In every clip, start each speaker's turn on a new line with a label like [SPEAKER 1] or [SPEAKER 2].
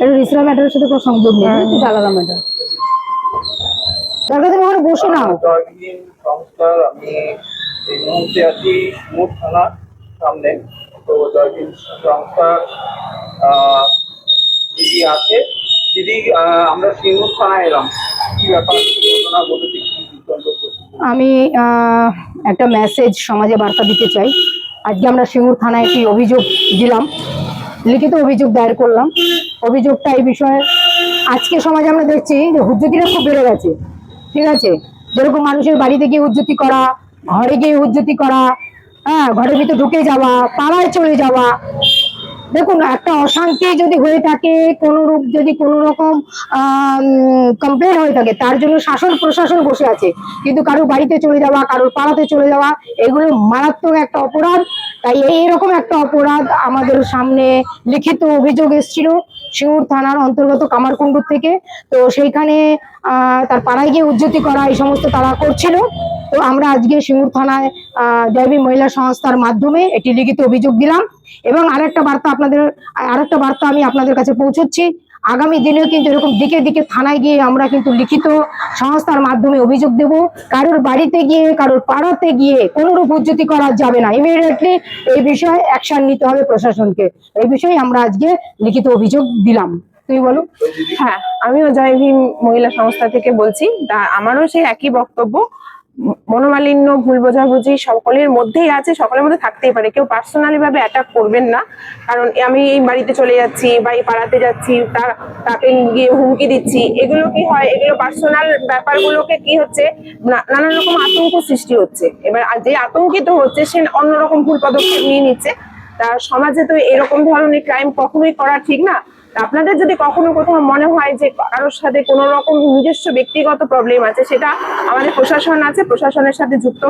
[SPEAKER 1] মিশ্রা ম্যাটারের সাথে কোনো সংযোগ নেই, এটা আলাদা ম্যাটার দরকার তুমি ওখানে বসে নাও।
[SPEAKER 2] জয়বিহীন আমি এই মুহূর্তে আছি মুখ থানার সামনে তো জয়বিহীন সংস্থার দিদি আছে দিদি আমরা সিঙ্গুর থানায় এলাম কি ব্যাপার ঘটনা?
[SPEAKER 1] আমি একটা মেসেজ সমাজে বার্তা দিতে চাই। আজকে আমরা সিঙ্গুর থানায় একটি অভিযোগ দিলাম। লিখিত অভিযোগ দায়ের করলাম। অভিযোগটা এই বিষয়ে। আজকে সমাজে আমরা দেখছি যে হুজ্জতিটা খুব বেড়ে গেছে। ঠিক আছে? যেরকম মানুষের বাড়িতে গিয়ে হুজ্জতি করা, ঘরে গিয়ে হুজ্জতি করা হ্যাঁ ঘরের ভিতরে ঢুকে যাওয়া, পাড়ায় চলে যাওয়া। দেখুন, একটা অশান্তি যদি হয়ে থাকে কোনো রূপ যদি কোনো রকম কমপ্লেন হয়ে থাকে, তার জন্য শাসন প্রশাসন বসে আছে। কিন্তু কারোর বাড়িতে চলে যাওয়া, কারোর পাড়াতে চলে যাওয়া, এগুলো মারাত্মক একটা অপরাধ। তাই এইরকম একটা অপরাধ আমাদের সামনে লিখিত অভিযোগ এসেছিল। সিঙ্গুর থানার অন্তর্গত কামারকুণ্ডুর থেকে। তো সেইখানে তার পাড়ায় গিয়ে উজ্জতি করা এই সমস্ত তারা করছিল। তো আমরা আজকে সিঙ্গুর থানায় জয়বী মহিলা সংস্থার মাধ্যমে একটি লিখিত অভিযোগ দিলাম। এবং আরেকটা বার্তা আপনাদের আরেকটা বার্তা আমি আপনাদের কাছে পৌঁছচ্ছি। আগামী দিনেও কিন্তু এরকম দিকে দিকে থানায় গিয়ে আমরা কিন্তু লিখিত সংস্থার মাধ্যমে অভিযোগ দেব। কারোর বাড়িতে গিয়ে, কারোর পাড়াতে গিয়ে কোনোরূপ উজ্জতি করা যাবে না। ইমিডিয়েটলি এই বিষয়ে অ্যাকশন নিতে হবে প্রশাসনকে। এই বিষয়ে আমরা আজকে লিখিত অভিযোগ দিলাম। তুমি বলো।
[SPEAKER 3] হ্যাঁ আমিও জয় ভীম মহিলা সংস্থা থেকে বলছি। আমারও সেই একই বক্তব্য। মনোমালিন্য ভুল বোঝাবুঝি সকলের মধ্যেই আছে, সকলের মধ্যে থাকতেই পারে। কেউ পার্সোনালি ভাবে অ্যাটাক করবেন না। কারণ আমি এই বাড়িতে চলে যাচ্ছি বা এই পাড়াতে যাচ্ছি, তার, তাকে গিয়ে হুমকি দিচ্ছি। এগুলো কি হয়? এগুলো পার্সোনাল ব্যাপারগুলোকে কি হচ্ছে? নানান রকম আতঙ্ক সৃষ্টি হচ্ছে। এবার যে আতঙ্কিত হচ্ছে, সে অন্যরকম ভুল পদক্ষেপ নিয়ে নিচ্ছে। তা সমাজে তো এরকম ধরনের ক্রাইম কখনোই করা ঠিক না। আপনাদের যদি কখনো কোথাও মনে হয় যে কারোর সাথে কোনো রকম নিজস্ব ব্যক্তিগত প্রবলেম আছে, সেটা আমাদের প্রশাসন আছে, প্রশাসনের সাথে যুক্ত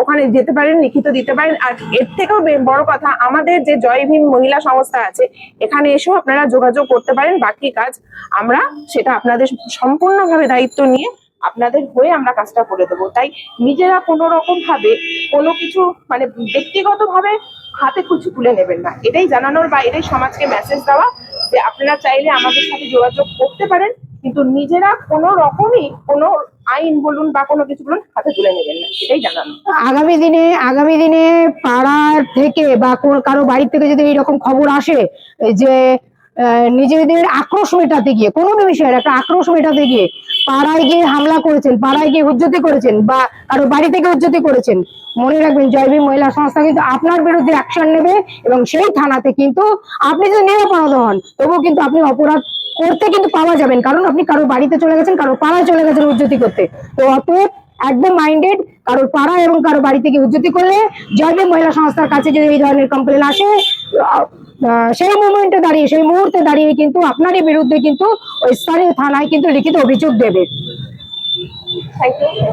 [SPEAKER 3] ওখানে যেতে পারেন, লিখিত দিতে পারেন। আর এর থেকেও বড় কথা, আমাদের যে জয় ভীম মহিলা সংস্থা আছে, এখানে এসেও আপনারা যোগাযোগ করতে পারেন। বাকি কাজ আমরা সেটা আপনাদের সম্পূর্ণভাবে দায়িত্ব নিয়ে আপনাদের হয়ে আমরা কাজটা করে দেবো। তাই নিজেরা কোনো রকম ভাবে কোনো কিছু মানে ব্যক্তিগত ভাবে হাতে কিছু তুলে নেবেন না। এটাই জানানোর বা এটাই সমাজকে মেসেজ দেওয়া। যে আপনারা চাইলে আমাদের সাথে যোগাযোগ করতে পারেন, কিন্তু নিজেরা কোনো রকমই কোনো আইন বলুন বা কোনো কিছু বলুন হাতে তুলে নেবেন না, সেটাই জানানো।
[SPEAKER 1] আগামী দিনে আগামী দিনে পাড়ার থেকে বা কারও বাড়ির থেকে যদি এইরকম খবর আসে যে নিজেদের আক্রোশ মেটাতে গিয়ে, কোনো বিষয়ের একটা আক্রোশ মেটাতে গিয়ে পাড়ায় গিয়ে হামলা করেছেন, পাড়ায় গিয়ে উজ্জতি করেছেন বা কারও বাড়ি থেকে উজ্জতি করেছেন, মনে রাখবেন জয়বী মহিলা সংস্থা কিন্তু আপনার বিরুদ্ধে অ্যাকশন নেবে এবং সেই থানাতে কিন্তু আপনি যদি নিরাপরাধ হন, তবুও কিন্তু আপনি অপরাধ করতে কিন্তু পাওয়া যাবেন, কারণ আপনি কারও বাড়িতে চলে গেছেন, কারও পাড়ায় চলে গেছেন উজ্জতি করতে। তো অতএব একদম মাইন্ডেড কারোর পাড়া এবং কারও বাড়ি থেকে উজ্জতি করলে জয়দেব মহিলা সংস্থার কাছে যদি এই ধরনের কমপ্লেন আসে সেই মুমেন্টে দাঁড়িয়ে, সেই মুহূর্তে দাঁড়িয়ে কিন্তু আপনারই বিরুদ্ধে কিন্তু ওই স্থানীয় থানায় কিন্তু লিখিত অভিযোগ দেবে।
[SPEAKER 3] Thank you